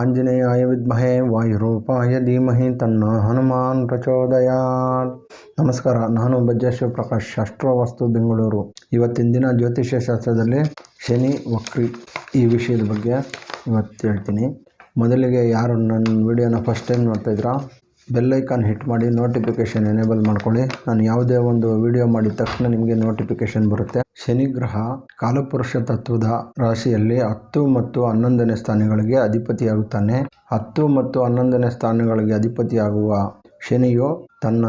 ಆಂಜನೇಯಾಯ ವಿದ್ಮಹೆ ವಾಯುರೂಪಾಯ ಧೀಮಹಿ ತನ್ನ ಹನುಮಾನ್ ಪ್ರಚೋದಯಾತ್. ನಮಸ್ಕಾರ, ನಾನು ಬಜ್ಜ ಶಿವಪ್ರಕಾಶ್ ಶಾಸ್ತ್ರವಾಸ್ತು ಬೆಂಗಳೂರು. ಇವತ್ತಿನ ದಿನ ಜ್ಯೋತಿಷ್ಯ ಶಾಸ್ತ್ರದಲ್ಲಿ ಶನಿ, ವಕ್ರಿ ಈ ವಿಷಯದ ಬಗ್ಗೆ ಇವತ್ತು ಹೇಳ್ತೀನಿ. ಮೊದಲಿಗೆ ಯಾರು ನನ್ನ ವಿಡಿಯೋನ ಫಸ್ಟ್ ಟೈಮ್ ನೋಡ್ತಾ ಇದ್ದೀರಾ ಬೆಲ್ಲೈಕಾನ್ ಹಿಟ್ ಮಾಡಿ ನೋಟಿಫಿಕೇಷನ್ ಎನೇಬಲ್ ಮಾಡ್ಕೊಳ್ಳಿ. ನಾನು ಯಾವುದೇ ಒಂದು ವಿಡಿಯೋ ಮಾಡಿದ ತಕ್ಷಣ ನಿಮಗೆ ನೋಟಿಫಿಕೇಷನ್ ಬರುತ್ತೆ. ಶನಿ ಗ್ರಹ ಕಾಲಪುರುಷ ತತ್ವದ ರಾಶಿಯಲ್ಲಿ ಹತ್ತು ಮತ್ತು ಹನ್ನೊಂದನೇ ಸ್ಥಾನಗಳಿಗೆ ಅಧಿಪತಿಯಾಗುತ್ತಾನೆ. ಹತ್ತು ಮತ್ತು ಹನ್ನೊಂದನೇ ಸ್ಥಾನಗಳಿಗೆ ಅಧಿಪತಿಯಾಗುವ ಶನಿಯು ತನ್ನ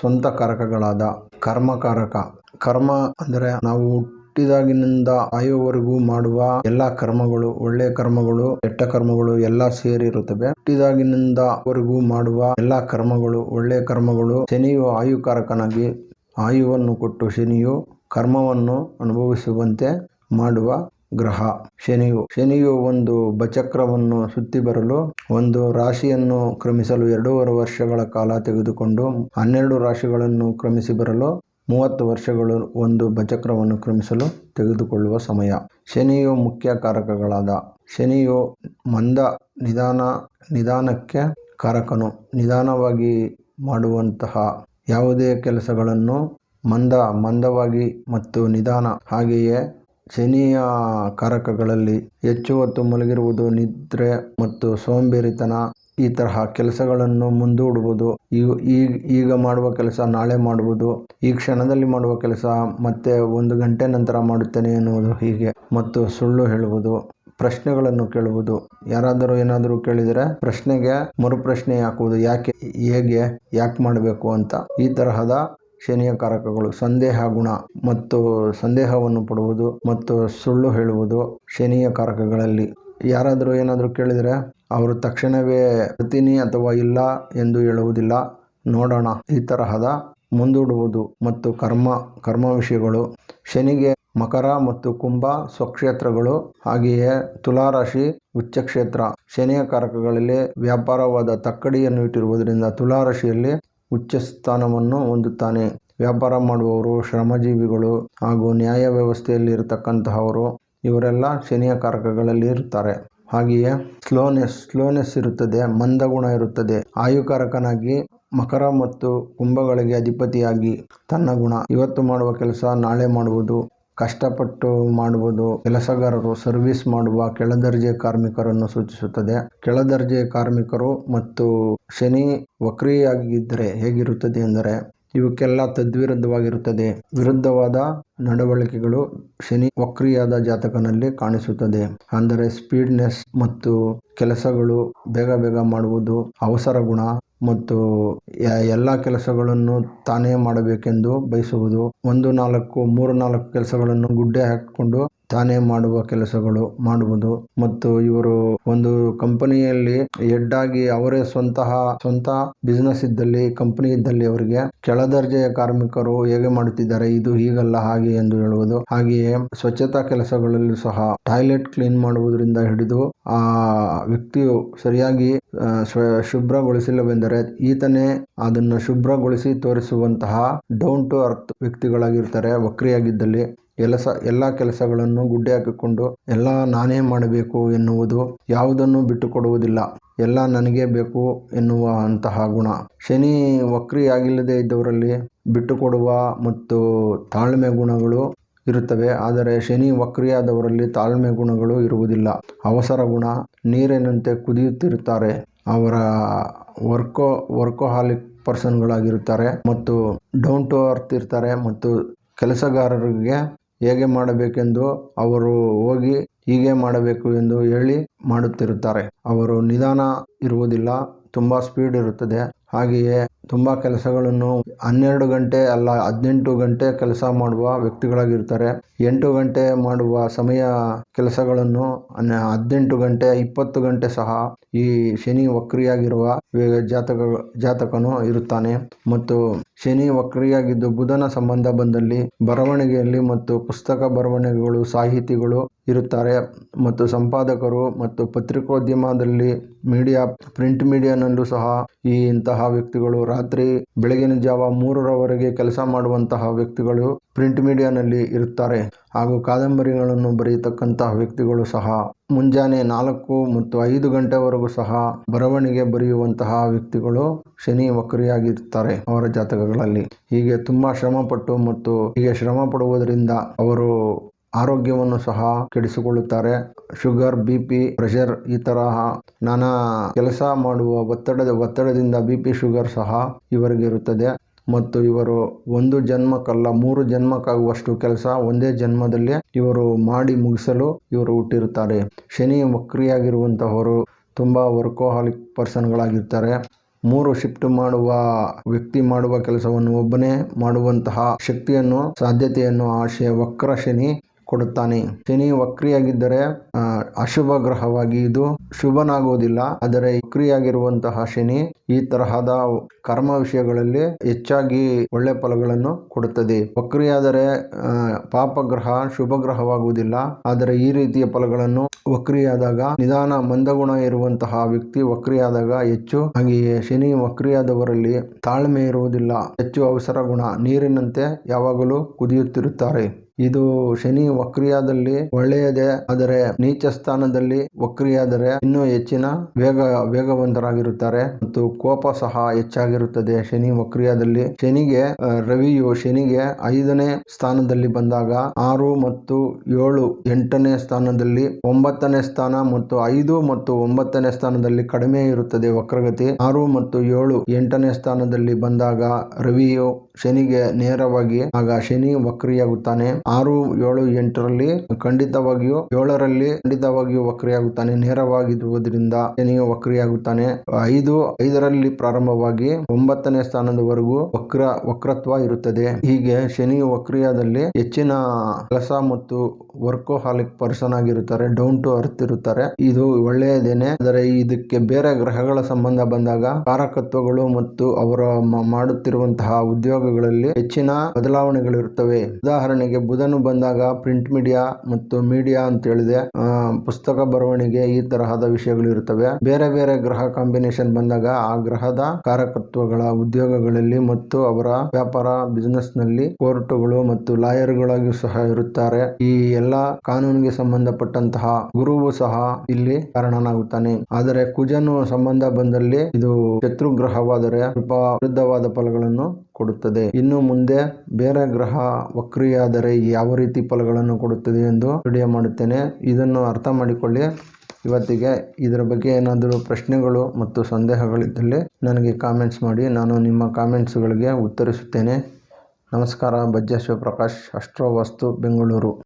ಸ್ವಂತ ಕಾರಕಗಳಾದ ಕರ್ಮಕಾರಕ. ಕರ್ಮ ಅಂದರೆ ನಾವು ಹುಟ್ಟಿದಾಗಿನಿಂದ ಆಯುವವರೆಗೂ ಮಾಡುವ ಎಲ್ಲಾ ಕರ್ಮಗಳು ಒಳ್ಳೆಯ ಕರ್ಮಗಳು, ಕೆಟ್ಟ ಕರ್ಮಗಳು ಎಲ್ಲಾ ಸೇರಿರುತ್ತವೆ. ಹುಟ್ಟಿದಾಗಿನಿಂದ ವರೆಗೂ ಮಾಡುವ ಎಲ್ಲಾ ಕರ್ಮಗಳು ಒಳ್ಳೆಯ ಕರ್ಮಗಳು, ಶನಿಯು ಆಯುಕಾರಕನಾಗಿ ಆಯುವನ್ನು ಕೊಟ್ಟು ಶನಿಯು ಕರ್ಮವನ್ನು ಅನುಭವಿಸುವಂತೆ ಮಾಡುವ ಗ್ರಹ. ಶನಿಯು ಶನಿಯು ಒಂದು ಬಚಕ್ರವನ್ನು ಸುತ್ತಿ ಬರಲು, ಒಂದು ರಾಶಿಯನ್ನು ಕ್ರಮಿಸಲು ಎರಡೂವರೆ ವರ್ಷಗಳ ಕಾಲ ತೆಗೆದುಕೊಂಡು ಹನ್ನೆರಡು ರಾಶಿಗಳನ್ನು ಕ್ರಮಿಸಿ ಬರಲು ಮೂವತ್ತು ವರ್ಷಗಳು ಒಂದು ಬಚಕ್ರವನ್ನು ಕ್ರಮಿಸಲು ತೆಗೆದುಕೊಳ್ಳುವ ಸಮಯ. ಶನಿಯು ಮುಖ್ಯ ಕಾರಕಗಳಾದ. ಶನಿಯು ಮಂದ ನಿಧಾನ, ನಿಧಾನಕ್ಕೆ ಕಾರಕನು. ನಿಧಾನವಾಗಿ ಮಾಡುವಂತಹ ಯಾವುದೇ ಕೆಲಸಗಳನ್ನು ಮಂದ, ಮಂದವಾಗಿ ಮತ್ತು ನಿಧಾನ. ಹಾಗೆಯೇ ಶನಿಯ ಕಾರಕಗಳಲ್ಲಿ ಹೆಚ್ಚು ಹೊತ್ತು ಮಲಗಿರುವುದು ನಿದ್ರೆ ಮತ್ತು ಸೋಂಬೇರಿತನ ಈ ತರಹ ಕೆಲಸಗಳನ್ನು ಮುಂದೂಡುವುದು, ಈಗ ಈಗ ಮಾಡುವ ಕೆಲಸ ನಾಳೆ ಮಾಡುವುದು, ಈ ಕ್ಷಣದಲ್ಲಿ ಮಾಡುವ ಕೆಲಸ ಮತ್ತೆ ಒಂದು ಗಂಟೆ ನಂತರ ಮಾಡುತ್ತೇನೆ ಎನ್ನುವುದು ಹೀಗೆ. ಮತ್ತು ಸುಳ್ಳು ಹೇಳುವುದು, ಪ್ರಶ್ನೆಗಳನ್ನು ಕೇಳುವುದು. ಯಾರಾದರೂ ಏನಾದರೂ ಕೇಳಿದರೆ ಪ್ರಶ್ನೆಗೆ ಮರುಪ್ರಶ್ನೆ ಹಾಕುವುದು, ಯಾಕೆ, ಹೇಗೆ, ಯಾಕೆ ಮಾಡಬೇಕು ಅಂತ. ಈ ತರಹದ ಶನಿಯ ಕಾರಕಗಳು ಸಂದೇಹ ಗುಣ ಮತ್ತು ಸಂದೇಹವನ್ನು ಪಡುವುದು ಮತ್ತು ಸುಳ್ಳು ಹೇಳುವುದು ಶನಿಯ ಕಾರಕಗಳಲ್ಲಿ. ಯಾರಾದರೂ ಏನಾದರೂ ಕೇಳಿದರೆ ಅವರು ತಕ್ಷಣವೇ ಬರ್ತೀನಿ ಅಥವಾ ಇಲ್ಲ ಎಂದು ಹೇಳುವುದಿಲ್ಲ. ನೋಡೋಣ. ಈ ತರಹದ ಮುಂದೂಡುವುದು ಮತ್ತು ಕರ್ಮ ಕರ್ಮ ವಿಷಯಗಳು ಶನಿಗೆ ಮಕರ ಮತ್ತು ಕುಂಭ ಸ್ವಕ್ಷೇತ್ರಗಳು ಹಾಗೆಯೇ ತುಲಾರಾಶಿ ಉಚ್ಚಕ್ಷೇತ್ರ. ಶನಿಯ ಕಾರಕಗಳಲ್ಲಿ ವ್ಯಾಪಾರವಾದ ತಕ್ಕಡಿಯನ್ನು ಇಟ್ಟಿರುವುದರಿಂದ ತುಲಾರಾಶಿಯಲ್ಲಿ ಉಚ್ಚ ಸ್ಥಾನವನ್ನು ಹೊಂದುತ್ತಾನೆ. ವ್ಯಾಪಾರ ಮಾಡುವವರು ಶ್ರಮಜೀವಿಗಳು ಹಾಗೂ ನ್ಯಾಯ ವ್ಯವಸ್ಥೆಯಲ್ಲಿ ಇರತಕ್ಕಂತಹವರು ಇವರೆಲ್ಲ ಶನಿಯ ಕಾರಕಗಳಲ್ಲಿ ಇರುತ್ತಾರೆ ಹಾಗೆಯೇ ಸ್ಲೋನೆಸ್ ಸ್ಲೋನೆಸ್ ಇರುತ್ತದೆ ಮಂದಗುಣ ಇರುತ್ತದೆ. ಆಯುಕಾರಕನಾಗಿ ಮಕರ ಮತ್ತು ಕುಂಭಗಳಿಗೆ ಅಧಿಪತಿಯಾಗಿ ತನ್ನ ಗುಣ. ಇವತ್ತು ಮಾಡುವ ಕೆಲಸ ನಾಳೆ ಮಾಡುವುದು, ಕಷ್ಟಪಟ್ಟು ಮಾಡುವುದು, ಕೆಲಸಗಾರರು ಸರ್ವಿಸ್ ಮಾಡುವ ಕೆಳದರ್ಜೆ ಕಾರ್ಮಿಕರನ್ನು ಸೂಚಿಸುತ್ತದೆ. ಕೆಳದರ್ಜೆ ಕಾರ್ಮಿಕರು ಮತ್ತು ಶನಿ ವಕ್ರಿಯಾಗಿದ್ದರೆ ಹೇಗಿರುತ್ತದೆ ಎಂದರೆ ಇವಕ್ಕೆಲ್ಲ ತದ್ವಿರುದ್ಧವಾಗಿರುತ್ತದೆ. ವಿರುದ್ಧವಾದ ನಡವಳಿಕೆಗಳು ಶನಿ ವಕ್ರಿಯಾದ ಜಾತಕನಲ್ಲಿ ಕಾಣಿಸುತ್ತದೆ. ಅಂದರೆ ಸ್ಪೀಡ್ನೆಸ್ ಮತ್ತು ಕೆಲಸಗಳು ಬೇಗ ಬೇಗ ಮಾಡುವುದು ಅವಸರ ಗುಣ ಮತ್ತು ಎಲ್ಲ ಕೆಲಸಗಳನ್ನು ತಾನೇ ಮಾಡಬೇಕೆಂದು ಬಯಸುವುದು. ಒಂದು ನಾಲ್ಕು, ಮೂರು ನಾಲ್ಕು ಕೆಲಸಗಳನ್ನು ಗುಡ್ಡೆ ಹಾಕಿಕೊಂಡು ತಾನೇ ಮಾಡುವ ಕೆಲಸಗಳು ಮಾಡುವುದು. ಮತ್ತು ಇವರು ಒಂದು ಕಂಪನಿಯಲ್ಲಿ ಹೆಡ್ ಆಗಿ ಅವರೇ ಸ್ವಂತಹ, ಸ್ವಂತ ಬಿಸ್ನೆಸ್ ಇದ್ದಲ್ಲಿ ಕಂಪನಿ ಇದ್ದಲ್ಲಿ ಅವರಿಗೆ ಕೆಳದರ್ಜೆಯ ಕಾರ್ಮಿಕರು ಹೇಗೆ ಮಾಡುತ್ತಿದ್ದಾರೆ, ಇದು ಹೀಗಲ್ಲ, ಹಾಗೆ ಎಂದು ಹೇಳುವುದು. ಹಾಗೆಯೇ ಸ್ವಚ್ಛತಾ ಕೆಲಸಗಳಲ್ಲೂ ಸಹ ಟಾಯ್ಲೆಟ್ ಕ್ಲೀನ್ ಮಾಡುವುದರಿಂದ ಹಿಡಿದು ಆ ವ್ಯಕ್ತಿಯು ಸರಿಯಾಗಿ ಶುಭ್ರಗೊಳಿಸಿಲ್ಲವೆಂದರೆ ಈತನೇ ಅದನ್ನು ಶುಭ್ರಗೊಳಿಸಿ ತೋರಿಸುವಂತಹ ಡೌನ್ ಟು ಅರ್ತ್ ವ್ಯಕ್ತಿಗಳಾಗಿರ್ತಾರೆ, ವಕ್ರಿಯಾಗಿದ್ದಲ್ಲಿ. ಕೆಲಸ, ಎಲ್ಲ ಕೆಲಸಗಳನ್ನು ಗುಡ್ಡೆ ಹಾಕಿಕೊಂಡು ಎಲ್ಲ ನಾನೇ ಮಾಡಬೇಕು ಎನ್ನುವುದು ಯಾವುದನ್ನು ಬಿಟ್ಟುಕೊಡುವುದಿಲ್ಲ. ಎಲ್ಲ ನನಗೆ ಬೇಕು ಎನ್ನುವ ಅಂತಹ ಗುಣ. ಶನಿ ವಕ್ರಿಯಾಗಿಲ್ಲದೆ ಇದ್ದವರಲ್ಲಿ ಬಿಟ್ಟುಕೊಡುವ ಮತ್ತು ತಾಳ್ಮೆ ಗುಣಗಳು ಇರುತ್ತವೆ. ಆದರೆ ಶನಿ ವಕ್ರಿಯಾದವರಲ್ಲಿ ತಾಳ್ಮೆ ಗುಣಗಳು ಇರುವುದಿಲ್ಲ. ಅವಸರ ಗುಣ, ನೀರಿನಂತೆ ಕುದಿಯುತ್ತಿರುತ್ತಾರೆ. ಅವರ ವರ್ಕೋ, ವರ್ಕೋಹಾಲಿಕ್ ಪರ್ಸನ್ಗಳಾಗಿರುತ್ತಾರೆ ಮತ್ತು ಡೌನ್ ಟು ಅರ್ತ್ ಇರ್ತಾರೆ ಮತ್ತು ಕೆಲಸಗಾರರಿಗೆ ಹೇಗೆ ಮಾಡಬೇಕೆಂದು ಅವರು ಹೋಗಿ ಹೀಗೆ ಮಾಡಬೇಕು ಎಂದು ಹೇಳಿ ಮಾಡುತ್ತಿರುತ್ತಾರೆ. ಅವರು ನಿಧಾನ ಇರುವುದಿಲ್ಲ, ತುಂಬ ಸ್ಪೀಡ್ ಇರುತ್ತದೆ. ಹಾಗೆಯೇ ತುಂಬ ಕೆಲಸಗಳನ್ನು ಹನ್ನೆರಡು ಗಂಟೆ ಅಲ್ಲ ಹದಿನೆಂಟು ಗಂಟೆ ಕೆಲಸ ಮಾಡುವ ವ್ಯಕ್ತಿಗಳಾಗಿರ್ತಾರೆ. ಎಂಟು ಗಂಟೆ ಮಾಡುವ ಸಮಯ ಕೆಲಸಗಳನ್ನು ಹದಿನೆಂಟು ಗಂಟೆ, ಇಪ್ಪತ್ತು ಗಂಟೆ ಸಹ ಈ ಶನಿ ವಕ್ರಿಯಾಗಿರುವ ಜಾತಕ, ಜಾತಕನು ಇರುತ್ತಾನೆ. ಮತ್ತು ಶನಿ ವಕ್ರಿಯಾಗಿದ್ದು ಬುಧನ ಸಂಬಂಧ ಬಂದಲ್ಲಿ ಬರವಣಿಗೆಯಲ್ಲಿ ಮತ್ತು ಪುಸ್ತಕ ಬರವಣಿಗೆಗಳು, ಸಾಹಿತಿಗಳು ಇರುತ್ತಾರೆ. ಮತ್ತು ಸಂಪಾದಕರು ಮತ್ತು ಪತ್ರಿಕೋದ್ಯಮದಲ್ಲಿ ಮೀಡಿಯಾ, ಪ್ರಿಂಟ್ ಮೀಡಿಯಾನಲ್ಲೂ ಸಹ ಈ ಇಂತಹ ವ್ಯಕ್ತಿಗಳು ರಾತ್ರಿ ಬೆಳಗಿನ ಜಾವ ಮೂರರವರೆಗೆ ಕೆಲಸ ಮಾಡುವಂತಹ ವ್ಯಕ್ತಿಗಳು ಪ್ರಿಂಟ್ ಮೀಡಿಯಾನಲ್ಲಿ ಇರುತ್ತಾರೆ. ಹಾಗೂ ಕಾದಂಬರಿಗಳನ್ನು ಬರೆಯತಕ್ಕಂತಹ ವ್ಯಕ್ತಿಗಳು ಸಹ ಮುಂಜಾನೆ ನಾಲ್ಕು ಮತ್ತು ಐದು ಗಂಟೆವರೆಗೂ ಸಹ ಬರವಣಿಗೆ ಬರೆಯುವಂತಹ ವ್ಯಕ್ತಿಗಳು ಶನಿ ವಕ್ರಿಯಾಗಿರುತ್ತಾರೆ ಅವರ ಜಾತಕಗಳಲ್ಲಿ. ಹೀಗೆ ತುಂಬಾ ಶ್ರಮಪಟ್ಟು ಮತ್ತು ಹೀಗೆ ಶ್ರಮ ಪಡುವುದರಿಂದ ಅವರು ಆರೋಗ್ಯವನ್ನು ಸಹ ಕೆಡಿಸಿಕೊಳ್ಳುತ್ತಾರೆ. ಶುಗರ್, ಬಿ ಪಿ, ಪ್ರೆಷರ್ ಈ ತರಹ ನಾನಾ ಕೆಲಸ ಮಾಡುವ ಒತ್ತಡದ ಒತ್ತಡದಿಂದ ಬಿ ಪಿ, ಶುಗರ್ ಸಹ ಇವರಿಗೆ ಇರುತ್ತದೆ. ಮತ್ತು ಇವರು ಒಂದು ಜನ್ಮಕ್ಕಲ್ಲ, ಮೂರು ಜನ್ಮಕ್ಕಾಗುವಷ್ಟು ಕೆಲಸ ಒಂದೇ ಜನ್ಮದಲ್ಲಿ ಇವರು ಮಾಡಿ ಮುಗಿಸಲು ಇವರು ಹುಟ್ಟಿರುತ್ತಾರೆ. ಶನಿ ವಕ್ರಿಯಾಗಿರುವಂತಹವರು ತುಂಬ ವರ್ಕೋಹಾಲಿಕ್ ಪರ್ಸನ್ಗಳಾಗಿರ್ತಾರೆ ಮೂರು ಶಿಫ್ಟ್ ಮಾಡುವ ವ್ಯಕ್ತಿ ಮಾಡುವ ಕೆಲಸವನ್ನು ಒಬ್ಬನೇ ಮಾಡುವಂತಹ ಶಕ್ತಿಯನ್ನು, ಸಾಧ್ಯತೆಯನ್ನು ಆ ವಕ್ರ ಶನಿ ಕೊಡುತ್ತಾನೆ. ಶನಿ ವಕ್ರಿಯಾಗಿದ್ದರೆ ಅಶುಭ ಗ್ರಹವಾಗಿ ಇದು ಶುಭನಾಗುವುದಿಲ್ಲ. ಆದರೆ ವಕ್ರಿಯಾಗಿರುವಂತಹ ಶನಿ ಈ ತರಹದ ಕರ್ಮ ವಿಷಯಗಳಲ್ಲಿ ಹೆಚ್ಚಾಗಿ ಒಳ್ಳೆ ಫಲಗಳನ್ನು ಕೊಡುತ್ತದೆ. ವಕ್ರಿಯಾದರೆ ಪಾಪ ಗ್ರಹ ಶುಭ ಗ್ರಹವಾಗುವುದಿಲ್ಲ ಆದರೆ ಈ ರೀತಿಯ ಫಲಗಳನ್ನು ವಕ್ರಿಯಾದಾಗ, ನಿಧಾನ ಮಂದಗುಣ ಇರುವಂತಹ ವ್ಯಕ್ತಿ ವಕ್ರಿಯಾದಾಗ ಹೆಚ್ಚು. ಹಾಗೆಯೇ ಶನಿ ವಕ್ರಿಯಾದವರಲ್ಲಿ ತಾಳ್ಮೆ ಇರುವುದಿಲ್ಲ. ಹೆಚ್ಚು ಅವಸರ ಗುಣ ನೀರಿನಂತೆ ಯಾವಾಗಲೂ ಕುದಿಯುತ್ತಿರುತ್ತಾರೆ. ಇದು ಶನಿ ವಕ್ರಿಯಾದಲ್ಲಿ ಒಳ್ಳೆಯದೇ, ಆದರೆ ನೀಚ ಸ್ಥಾನದಲ್ಲಿ ವಕ್ರಿಯಾದರೆ ಇನ್ನೂ ಹೆಚ್ಚಿನ ವೇಗ, ವೇಗವಂತರಾಗಿರುತ್ತಾರೆ ಮತ್ತು ಕೋಪ ಸಹ ಹೆಚ್ಚಾಗಿರುತ್ತದೆ ಶನಿ ವಕ್ರಿಯಾದಲ್ಲಿ. ಶನಿಗೆ ರವಿಯು ಶನಿಗೆ ಐದನೇ ಸ್ಥಾನದಲ್ಲಿ ಬಂದಾಗ ಆರು ಮತ್ತು ಏಳು ಎಂಟನೇ ಸ್ಥಾನದಲ್ಲಿ ಒಂಬತ್ತನೇ ಸ್ಥಾನ ಮತ್ತು ಐದು ಮತ್ತು ಒಂಬತ್ತನೇ ಸ್ಥಾನದಲ್ಲಿ ಕಡಿಮೆ ಇರುತ್ತದೆ ವಕ್ರಗತಿ. ಆರು ಮತ್ತು ಏಳು ಎಂಟನೇ ಸ್ಥಾನದಲ್ಲಿ ಬಂದಾಗ ರವಿಯು ಶನಿಗೆ ನೇರವಾಗಿ, ಆಗ ಶನಿ ವಕ್ರಿಯಾಗುತ್ತಾನೆ. ಆರು, ಏಳು, ಎಂಟರಲ್ಲಿ ಖಂಡಿತವಾಗಿಯೂ, ಏಳರಲ್ಲಿ ಖಂಡಿತವಾಗಿಯೂ ವಕ್ರಿಯಾಗುತ್ತಾನೆ, ನೇರವಾಗಿರುವುದರಿಂದ ಶನಿಯು ವಕ್ರಿಯಾಗುತ್ತಾನೆ. ಐದು, ಐದರಲ್ಲಿ ಪ್ರಾರಂಭವಾಗಿ ಒಂಬತ್ತನೇ ಸ್ಥಾನದವರೆಗೂ ವಕ್ರ, ವಕ್ರತ್ವ ಇರುತ್ತದೆ. ಹೀಗೆ ಶನಿ ವಕ್ರಿಯಾದಲ್ಲಿ ಹೆಚ್ಚಿನ ಕೆಲಸ ಮತ್ತು ವರ್ಕೋಹಾಲಿಕ್ ಪರ್ಸನ್ ಆಗಿರುತ್ತಾರೆ, ಡೌನ್ ಟು ಅರ್ತ್ ಇರುತ್ತಾರೆ. ಇದು ಒಳ್ಳೆಯದೇನೆ. ಆದರೆ ಇದಕ್ಕೆ ಬೇರೆ ಗ್ರಹಗಳ ಸಂಬಂಧ ಬಂದಾಗ ಕಾರಕತ್ವಗಳು ಮತ್ತು ಅವರ ಮಾಡುತ್ತಿರುವಂತಹ ಉದ್ಯೋಗಗಳಲ್ಲಿ ಹೆಚ್ಚಿನ ಬದಲಾವಣೆಗಳಿರುತ್ತವೆ. ಉದಾಹರಣೆಗೆ ಬುಧನು ಬಂದಾಗ ಪ್ರಿಂಟ್ ಮೀಡಿಯಾ ಮತ್ತು ಮೀಡಿಯಾ ಅಂತ ಹೇಳಿದೆ. ಪುಸ್ತಕ ಬರವಣಿಗೆ ಈ ತರಹದ ವಿಷಯಗಳು ಇರುತ್ತವೆ ಬೇರೆ ಬೇರೆ ಗ್ರಹ ಕಾಂಬಿನೇಷನ್ ಬಂದಾಗ ಆ ಗ್ರಹದ ಕಾರಕತ್ವಗಳ ಉದ್ಯೋಗಗಳಲ್ಲಿ ಮತ್ತು ಅವರ ವ್ಯಾಪಾರ ಬಿಸಿನೆಸ್ನಲ್ಲಿ ಕೋರ್ಟುಗಳು ಮತ್ತು ಲಾಯರ್ಗಳಾಗಿಯೂ ಸಹ ಇರುತ್ತಾರೆ. ಈ ಎಲ್ಲ ಕಾನೂನಿಗೆ ಸಂಬಂಧಪಟ್ಟಂತಹ ಗುರುವು ಸಹ ಇಲ್ಲಿ ಕಾರಣನಾಗುತ್ತಾನೆ. ಆದರೆ ಕುಜನು ಸಂಬಂಧ ಬಂದಲ್ಲಿ ಇದು ಶತ್ರು ಗ್ರಹವಾದರೆ ಸ್ವಲ್ಪ ವಿರುದ್ಧವಾದ ಫಲಗಳನ್ನು ಕೊಡುತ್ತದೆ. ಇನ್ನು ಮುಂದೆ ಬೇರೆ ಗ್ರಹ ವಕ್ರಿಯಾದರೆ ಯಾವ ರೀತಿ ಫಲಗಳನ್ನು ಕೊಡುತ್ತದೆ ಎಂದು ವಿಡಿಯೋ ಮಾಡುತ್ತೇನೆ. ಇದನ್ನು ಅರ್ಥ ಮಾಡಿಕೊಳ್ಳಿ. ಇವತ್ತಿಗೆ ಇದರ ಬಗ್ಗೆ ಏನಾದರೂ ಪ್ರಶ್ನೆಗಳು ಮತ್ತು ಸಂದೇಹಗಳಿದ್ದಲ್ಲಿ ನನಗೆ ಕಾಮೆಂಟ್ಸ್ ಮಾಡಿ. ನಾನು ನಿಮ್ಮ ಕಾಮೆಂಟ್ಸ್ಗಳಿಗೆ ಉತ್ತರಿಸುತ್ತೇನೆ. ನಮಸ್ಕಾರ. ಬಜ್ಜ ಶಿವಪ್ರಕಾಶ್ ಅಷ್ಟ್ರೋ ವಸ್ತು, ಬೆಂಗಳೂರು.